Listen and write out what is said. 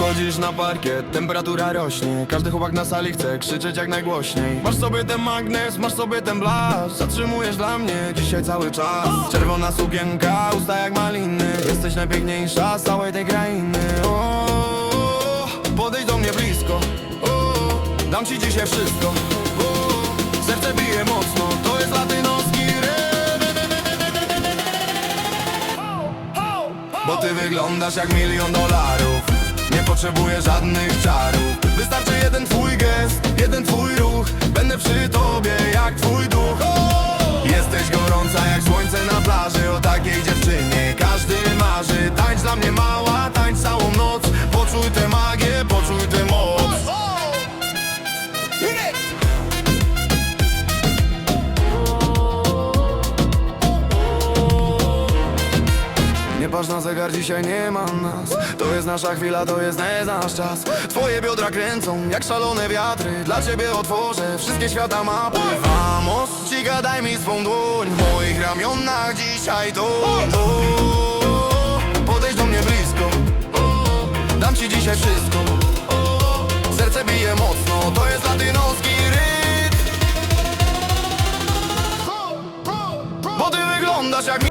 Wchodzisz na parkiet, temperatura rośnie. Każdy chłopak na sali chce krzyczeć jak najgłośniej. Masz sobie ten magnes, masz sobie ten blask. Zatrzymujesz dla mnie dzisiaj cały czas. Czerwona sukienka, usta jak maliny. Jesteś najpiękniejsza z całej tej krainy. O, Podejdź do mnie blisko. O, Dam ci dzisiaj wszystko. O, Serce bije mocno, to jest latynoski Bo ty wyglądasz jak milion dolarów potrzebuję żadnych czarów. Wystarczy jeden twój gest, jeden twój ruch. Będę przy tobie jak twój duch. Jesteś gorąca jak słońce na plaży. O takiej dziewczynie każdy marzy. Tańcz dla mnie mała, tańcz całą noc. Poczuj tę magię, poczuj tę moc. Nie patrz na zegar, dzisiaj nie ma nas to jest nasza chwila, to jest nasz czas. Twoje biodra kręcą jak szalone wiatry. Dla ciebie otworzę wszystkie świata mapy. Vamos, chica, daj mi swą dłoń. W moich ramionach dzisiaj to. Podejdź do mnie blisko. Dam ci dzisiaj wszystko. Serce bije mocno, to jest latynoski rytm. Bo ty wyglądasz jak mi